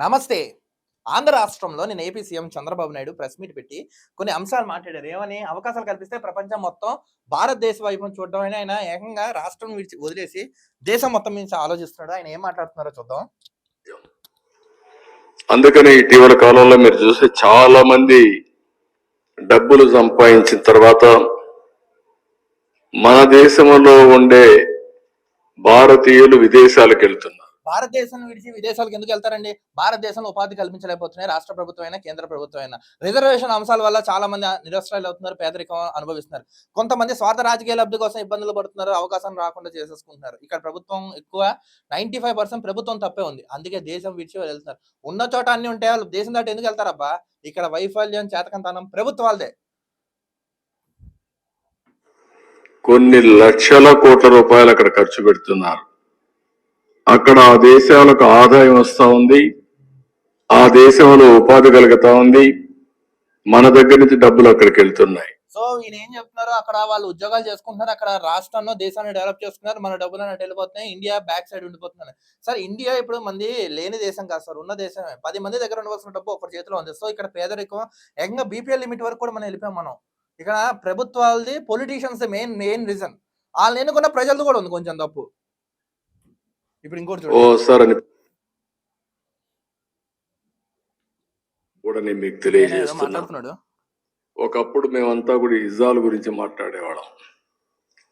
నమస్తే. ఆంధ్ర రాష్ట్రంలో నేను AP CM Chandrababu Naidu press meet పెట్టి కొన్ని అంశాలు మాట్లాడారు. ఏమని? అవకాశాలు కల్పిస్తే ప్రపంచం మొత్తం భారతదేశ వైపు చూడడం అని ఆయన ఏకంగా రాష్ట్రం విడిచి వదిలేసి దేశం మొత్తం నుంచి ఆలోచిస్తున్నాడు. ఆయన ఏం మాట్లాడుతున్నారో చూద్దాం. అందుకని ఇటీవల కాలంలో మీరు చూస్తే చాలా మంది డబ్బులు సంపాదించిన తర్వాత మన దేశంలో ఉండే భారతీయులు విదేశాలకు వెళ్తున్నారు. భారతదేశం విడిచి విదేశాలకు ఎందుకు వెళ్తారండి? భారతదేశంలో ఉపాధి కల్పించలేకపోతున్నాయి. రాష్ట్ర ప్రభుత్వం అయినా కేంద్ర ప్రభుత్వం అయినా. రిజర్వేషన్ అంశాల వల్ల చాలా మంది నిరస్త్రాలు అవుతున్నారు పేదరికం అనుభవిస్తున్నారు. కొంతమంది స్వార్థ రాజకీయ లబ్ధి కోసం ఇబ్బందులు పడుతున్నారు అవకాశం రాకుండా చేసేసుకుంటున్నారు. ఇక్కడ ప్రభుత్వం ఎక్కువ నైన్టీ ఫైవ్ పర్సెంట్ ప్రభుత్వం తప్పే ఉంది. అందుకే దేశం విడిచి వెళ్తున్నారు. ఉన్న చోట అన్ని ఉంటే వాళ్ళు దేశం దాటి ఎందుకు వెళ్తారబ్బా? ఇక్కడ వైఫల్యం చేతకంతనం ప్రభుత్వాలదే. కొన్ని లక్షల కోట్ల రూపాయలు అక్కడ ఖర్చు పెడుతున్నారు. అక్కడ ఆ దేశాలకు ఆదాయం వస్తూ ఉంది. ఆ దేశంలో ఉపాధి కలుగుతా ఉంది. మన దగ్గర నుంచి డబ్బులు అక్కడికి వెళ్తున్నాయి. సో ఈయన ఏం చెప్తున్నారు అక్కడ వాళ్ళు ఉద్యోగాలు చేసుకుంటున్నారు. అక్కడ రాష్ట్రాన్ని దేశాన్ని డెవలప్ చేసుకున్నారు. మన డబ్బులు అన్నట్టు వెళ్ళిపోతున్నాయి. ఇండియా బ్యాక్ సైడ్ ఉండిపోతున్నాయి సార్ ఇండియా ఇప్పుడు మంది లేని దేశం కాదు సార్. ఉన్న దేశమే. పది మంది దగ్గర ఉండవలసిన డబ్బు ఒకరి చేతిలో ఉంది. సో ఇక్కడ పేదరికం ఏకంగా బీపీఎల్ లిమిట్ వరకు కూడా మనం వెళ్ళిపోయాం మనం. ఇక్కడ ప్రభుత్వాలది పొలిటీషియన్స్ మెయిన్ మెయిన్ రీజన్ వాళ్ళు ఎన్నుకున్న ప్రజలది కూడా ఉంది కొంచెం తప్పు. ఇప్పుడు ఇంకోటి ఓ చూడండి. సార్ అని కూడా నేను మీకు ఆయన ఏదో తెలియజేస్తున్నా. మాట్లాడుతున్నాడు. ఒకప్పుడు మేమంతా కూడా ఇజాల గురించి మాట్లాడేవాళ్ళం.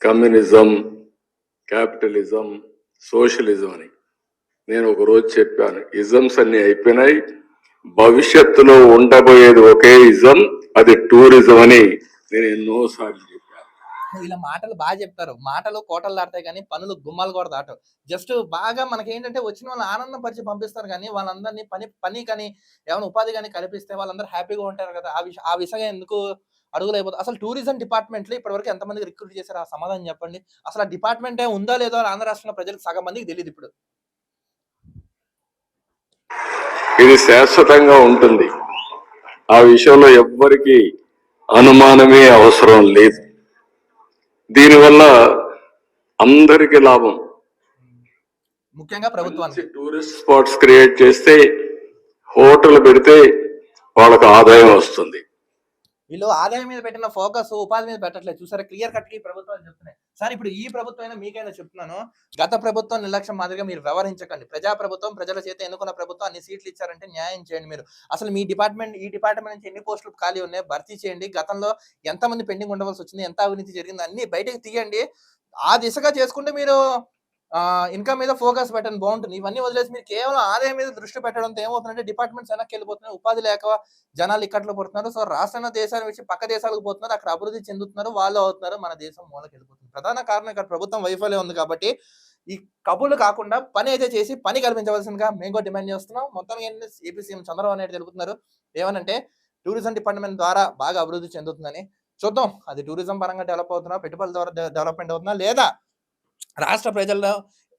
కమ్యూనిజం క్యాపిటలిజం సోషలిజం అని. నేను ఒక రోజు చెప్పాను ఇజమ్స్ అన్ని అయిపోయినాయి భవిష్యత్తులో ఉండబోయేది ఒకే ఇజం అది టూరిజం అని. నేను ఎన్నోసార్లు చెప్పాను. ఇలా మాటలు బాగా చెప్తారు మాటలు కోటలు దాటాయి కానీ పనులు గుమ్మాలు కూడా దాటవు. జస్ట్ బాగా మనకి ఏంటంటే వచ్చిన వాళ్ళు ఆనందం పరిచి పంపిస్తారు కానీ వాళ్ళందరినీ పని పని కానీ ఏమైనా ఉపాధి కానీ కల్పిస్తే వాళ్ళందరూ హ్యాపీగా ఉంటారు కదా! ఆ విషయం ఆ విషయం ఎందుకు అడుగులైపోతుంది అసలు టూరిజం డిపార్ట్మెంట్లో ఇప్పటివరకు ఎంతమంది రిక్రూట్ చేశారు? ఆ సమాధానం చెప్పండి. అసలు ఆ డిపార్ట్మెంటే ఉందా లేదో అని ఆంధ్ర రాష్ట్రంలో ప్రజలకు సగం మందికి తెలియదు ఇప్పుడు. ఇది శాశ్వతంగా ఉంటుంది. ఆ విషయంలో ఎవ్వరికి అనుమానమే అవసరం లేదు. దీనివల్ల అందరికీ లాభం. ముఖ్యంగా ప్రభుత్వానికి. టూరిస్ట్ స్పాట్స్ క్రియేట్ చేస్తే హోటల్ పెడితే వాళ్ళకు ఆదాయం వస్తుంది. వీళ్ళు ఆదాయం మీద పెట్టిన ఫోకస్ ఉపాధి మీద పెట్టట్లేదు. చూసారా? క్లియర్ కట్ ఈ ప్రభుత్వాలు చెప్తున్నాయి. సార్ ఇప్పుడు ఈ ప్రభుత్వం అయినా మీకైనా చెప్తున్నాను. గత ప్రభుత్వం నిర్లక్ష్యం మాదిరిగా మీరు వ్యవహరించకండి. ప్రజా ప్రభుత్వం ప్రజల చేత ఎన్నుకున్న ప్రభుత్వం అన్ని సీట్లు ఇచ్చారంటే న్యాయం చేయండి మీరు. అసలు మీ డిపార్ట్మెంట్ ఈ డిపార్ట్మెంట్ నుంచి ఎన్ని పోస్టులు ఖాళీ ఉన్నాయి భర్తీ చేయండి. గతంలో ఎంతమంది పెండింగ్ ఉండవలసి వచ్చింది ఎంత అవినీతి జరిగింది అన్ని బయటకు తీయండి. ఆ దిశగా చేసుకుంటే మీరు ఇన్కమ్ మీద ఫోకస్ పెట్టండి బాగుంటుంది. ఇవన్నీ వదిలేసి మీరు కేవలం ఆదాయం మీద దృష్టి పెట్టడంతో ఏమవుతుందంటే డిపార్ట్మెంట్స్ వెనక్కి వెళ్ళిపోతున్నాయి ఉపాధి లేక జనాలు ఇక్కట్లో పడుతున్నారు సో రాష్ట్రాన్ని దేశాన్ని విడిచి పక్క దేశాలకు పోతున్నారు అక్కడ అభివృద్ధి చెందుతున్నారు వాళ్ళు అవుతున్నారు మన దేశం మూలకి వెళ్ళిపోతుంది. ప్రధాన కారణం ఇక్కడ ప్రభుత్వం వైఫల్యం ఉంది కాబట్టి ఈ కబుర్లు కాకుండా పని అయితే చేసి పని కల్పించవలసిందిగా మేము కూడా డిమాండ్ చేస్తున్నాం. మొత్తం ఏంటంటే ఏపీ సీఎం చంద్రబాబు నాయుడు తెలుపుతున్నారు. ఏమనంటే టూరిజం డిపార్ట్మెంట్ ద్వారా బాగా అభివృద్ధి చెందుతుందని. చూద్దాం అది టూరిజం పరంగా డెవలప్ అవుతున్నా పెట్టుబడుల ద్వారా డెవలప్మెంట్ అవుతున్నా లేదా రాష్ట్ర ప్రజల్లో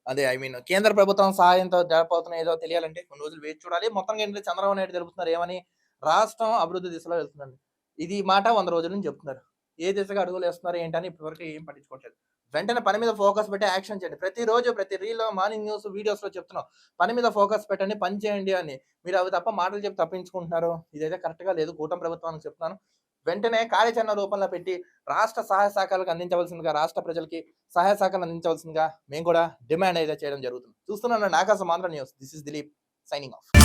అదే ఐ మీన్ కేంద్ర ప్రభుత్వం సహాయంతో డెవలప్ ఏదో తెలియాలంటే కొన్ని రోజులు వేచి చూడాలి. మొత్తం ఏంటంటే చంద్రబాబు నాయుడు తెలుపుతున్నారు ఏమని? రాష్ట్రం అభివృద్ధి దిశలో వెళ్తుందండి. ఇది మాట వంద రోజుల నుంచి చెప్తున్నారు. ఏ దిశగా అడుగులు వేస్తున్నారు ఏంటని ఇప్పటివరకు ఏం పట్టించుకోవట్లేదు. వెంటనే పని మీద ఫోకస్ పెట్టి యాక్షన్ చేయండి. ప్రతిరోజు ప్రతి రీల్లో మార్నింగ్ న్యూస్ వీడియోస్లో చెప్తున్నాం. పని మీద ఫోకస్ పెట్టండి పని చేయండి అని. మీరు అవి తప్ప మాటలు చెప్పి తప్పించుకుంటున్నారు. ఇదైతే కరెక్ట్గా లేదు. కూటమి ప్రభుత్వానికి చెప్తున్నాను. వెంటనే కార్యాచరణ రూపంలో పెట్టి రాష్ట్ర సహాయ శాఖలకు అందించవలసిందిగా రాష్ట్ర ప్రజలకి సహాయ సహకారం అందించవలసిందిగా మేము కూడా డిమాండ్ అయితే చేయడం జరుగుతుంది. చూస్తున్నాను Akasam Andhra news. This is Dilip signing off.